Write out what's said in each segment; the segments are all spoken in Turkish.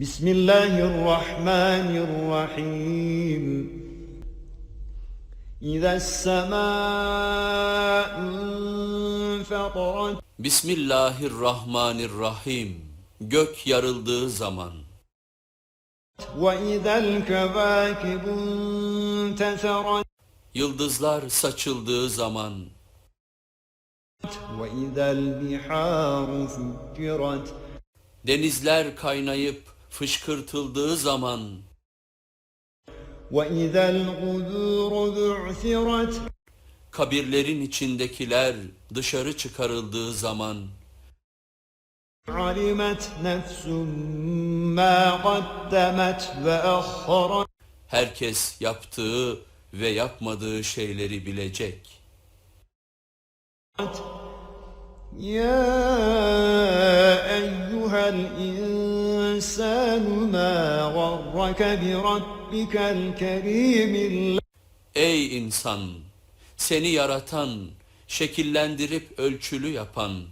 بسم الله الرحمن الرحيم إذا السماء انفطرت Bismillahirrahmanirrahim. Gök yarıldığı zaman, وإذا الكواكب انتثرت yıldızlar saçıldığı zaman, وإذا البحار فجرت denizler kaynayıp fışkırtıldığı zaman kabirlerin içindekiler dışarı çıkarıldığı zaman herkes yaptığı ve yapmadığı şeyleri bilecek. Ya Ey insan! Seni yaratan, şekillendirip ölçülü yapan,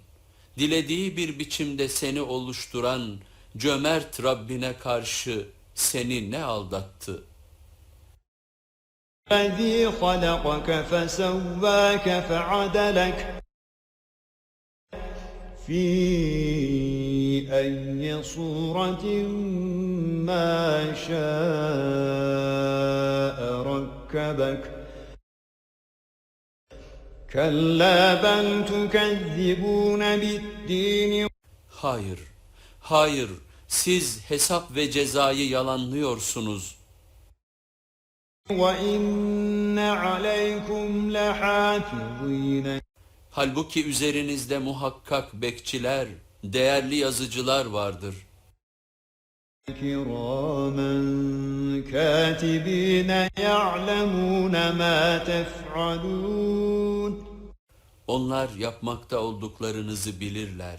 dilediği bir biçimde seni oluşturan cömert Rabbine karşı seni ne aldattı? الذي خلقك فسواك فعدلك في أي صورة ما شاء ركبك كلا بل تكذبون بالدين Hayır, hayır, siz hesap ve cezayı yalanlıyorsunuz. وإن عليكم لحافظين Halbuki üzerinizde muhakkak bekçiler, değerli yazıcılar vardır. كراما كاتبين يعلمون ما تفعلون Onlar yapmakta olduklarınızı bilirler.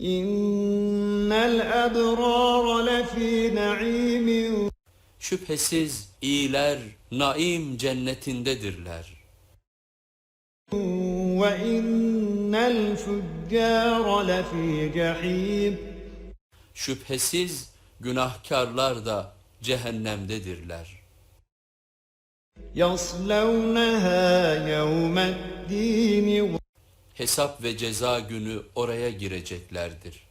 إن الأبرار لفي نعيم Şüphesiz iyiler naim cennetindedirler. وإن الفجار لفي جحيم Şüphesiz günahkarlar da cehennemdedirler. يصلونها يوم الدين Hesap ve ceza günü oraya gireceklerdir.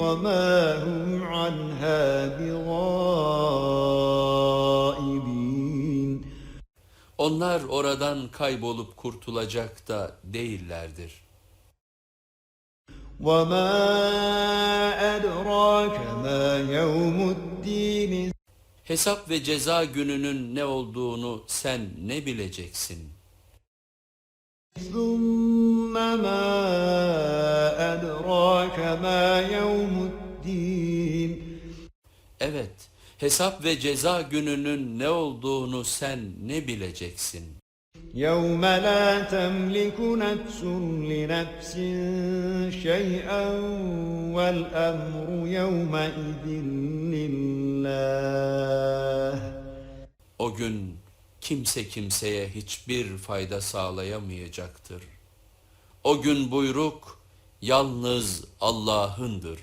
وما هم عنها بغائبين Onlar oradan kaybolup kurtulacak da değillerdir. وما أدراك ما يوم الدين Hesap ve ceza gününün ne olduğunu sen ne bileceksin? ثم ما أدراك ما يوم الدين Evet, hesap ve ceza gününün ne olduğunu sen ne bileceksin? يوم لا تملك نفس لنفس شيئا والأمر يومئذ لله O gün kimse kimseye hiçbir fayda sağlayamayacaktır. O gün buyruk yalnız Allah'ındır.